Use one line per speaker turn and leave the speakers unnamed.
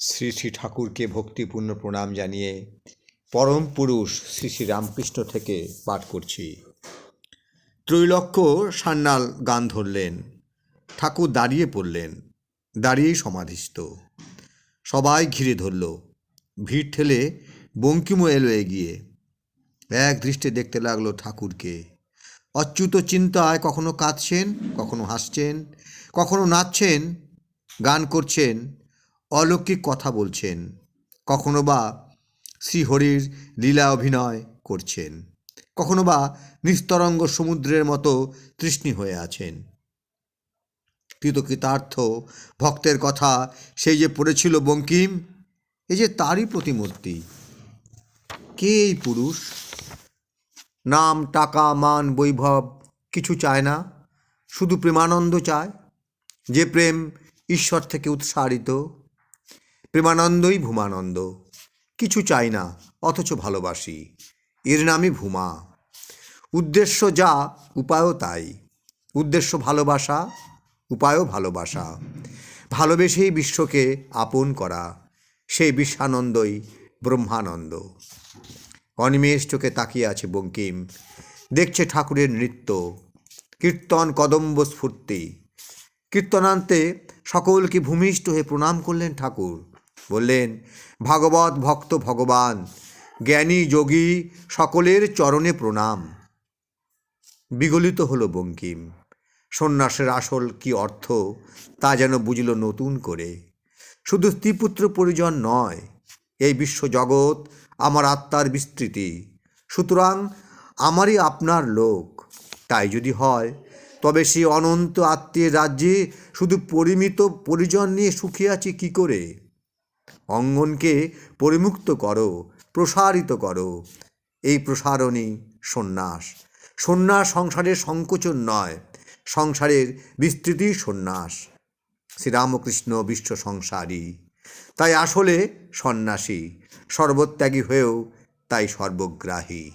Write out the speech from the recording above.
শ্রী শ্রী ঠাকুরকে ভক্তিপূর্ণ প্রণাম জানিয়ে পরম পুরুষ শ্রী শ্রী রামকৃষ্ণ থেকে পাঠ করছি। ত্রৈলক্ষ সান্যাল গান ধরলেন, ঠাকুর দাঁড়িয়ে পড়লেন, দাঁড়িয়েই সমাধিস্থ। সবাই ঘিরে ধরল, ভিড় ঠেলে বঙ্কিমও এলো এগিয়ে। এক দৃষ্টে দেখতে লাগল ঠাকুরকে। অচ্যুত চিন্তায় কখনো কাঁদছেন, কখনো হাসছেন, কখনো নাচছেন, গান করছেন অলৌকিক কথা বলছেন, কখনো বা শ্রীহরির লীলা অভিনয় করছেন, কখনো বা নিস্তরঙ্গ সমুদ্রের মতো তৃষ্ণি হয়ে আছেন। কৃতকৃতার্থ ভক্তের কথা সেই যে পড়েছিল বঙ্কিম এই যে তারই প্রতিমূর্তি। কে এই পুরুষ? নাম, টাকা, মান, বৈভব কিছু চায় না, শুধু প্রেমানন্দ চায়, যে প্রেম ঈশ্বর থেকে উৎসারিত। প্রেমানন্দই ভূমানন্দ। কিছু চাই না, অথচ ভালোবাসি। এর নামই ভূমা। উদ্দেশ্য যা, উপায়ও তাই। উদ্দেশ্য ভালোবাসা, উপায়ও ভালোবাসা। ভালোবেসেই বিশ্বকে আপন করা সেই বিশ্বানন্দই ব্রহ্মানন্দ। অনিমেষ চোখে তাকিয়ে আছে বঙ্কিম। দেখছে ঠাকুরের নৃত্য। কীর্তন কদম্ব স্ফূর্তি। কীর্তনান্তে সকলকে ভূমিষ্ঠ হয়ে প্রণাম করলেন ঠাকুর? বললেন, ভাগবত ভক্ত ভগবান, জ্ঞানী যোগী সকলের চরণে প্রণাম। বিগলিত হলো বঙ্কিম। সন্ন্যাসের আসল কি অর্থ তা যেন বুঝল নতুন করে। শুধু স্ত্রীপুত্র পরিজন নয়, এই বিশ্বজগৎ আমার আত্মার বিস্তৃতি। সুতরাং আমারই আপনার লোক। তাই যদি হয়, তবে সেই অনন্ত আত্মীয় রাজ্যে শুধু পরিমিত পরিজন নিয়ে সুখী আছি কী করে? অঙ্গনকে পরিমুক্ত করো, প্রসারিত করো। এই প্রসারণই সন্ন্যাস। সন্ন্যাস সংসারের সংকোচন নয়, সংসারের বিস্তৃতি সন্ন্যাস। শ্রীরামকৃষ্ণ বিশ্ব সংসারী তাই আসলে সন্ন্যাসী, সর্বত্যাগী হয়েও তাই সর্বগ্রাহী।